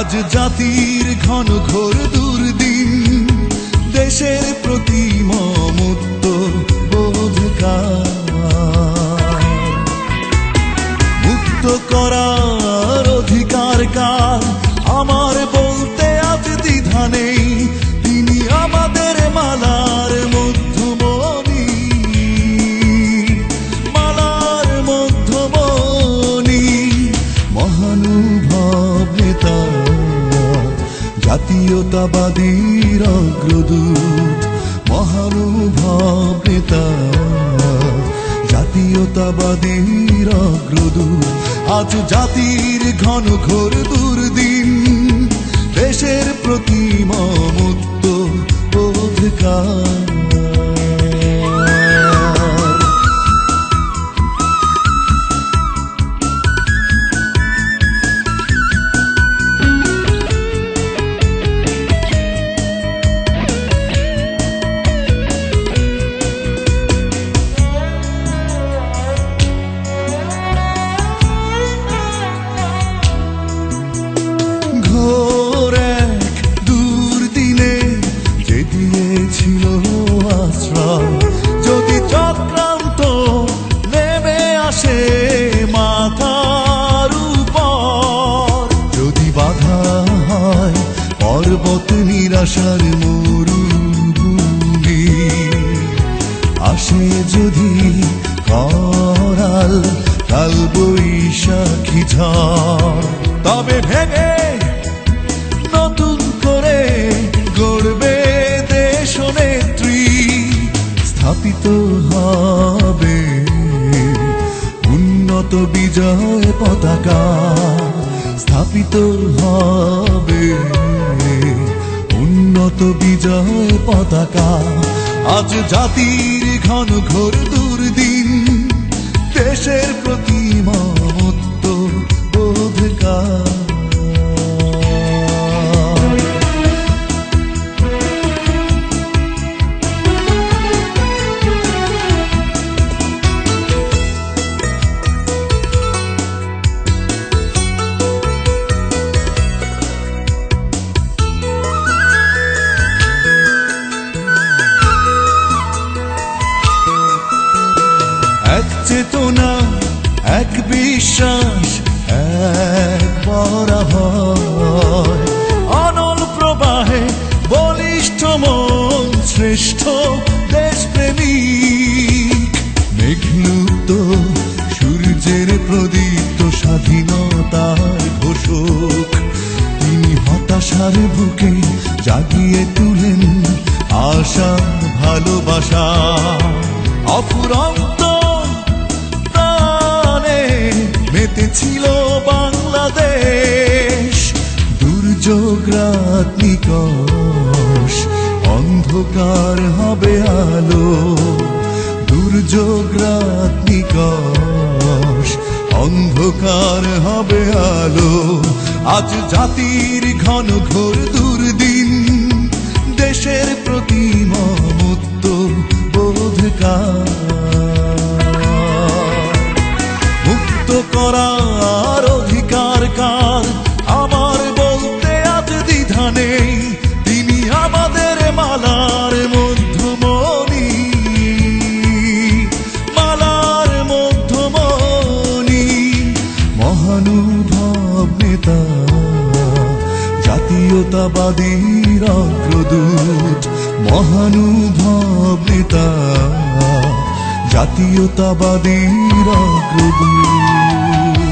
আজ জাতির ঘন ঘোর দুর্দিন দেশের প্রতি মমত্ব জাতীয়তাবাদীর অগ্রদূত মহানুভব জাতীয়তাবাদীর অগ্রদূত আজ জাতির ঘন ঘোর দুর্দিন। দেশের প্রতি মমত্ব বোধকার পর্বত নিরাশার মরুভূমি। আসে যদি করাল, কাল বৈশাখী ঝড়। তবে ভেঙে নতুন করে গড়বে দেশ নেত্রী। স্থাপিত হবে উন্নত বিজয় পতাকা। স্থাপিত হবে বিজয় পতাকা। আজ জাতির ঘন ঘোর দুর্দিন দেশের প্রতি চেতনা, এক বিশ্বাস, এক বরাবর অনল প্রবাহে বলিষ্ঠ মন, শ্রেষ্ঠ দেশপ্রেমিক মেঘলুপ্ত সূর্যের প্রদীপ্ত স্বাধীনতার ঘোষক। তিনি হতাশার বুকে জাগিয়ে তুলেন আশা, ভালোবাসা। অফুরন্ত নিকষ, অন্ধকার হবে আলো, দুর্যোগ রাত নিকশ অন্ধকার হবে আলো। আজ জাতির ঘন ঘোর দুর্দিন, দেশের প্রতি জাতীয়তাবাদীর অগ্রদূত মহানুভব নেতা জাতীয়তাবাদীর অগ্রদূত।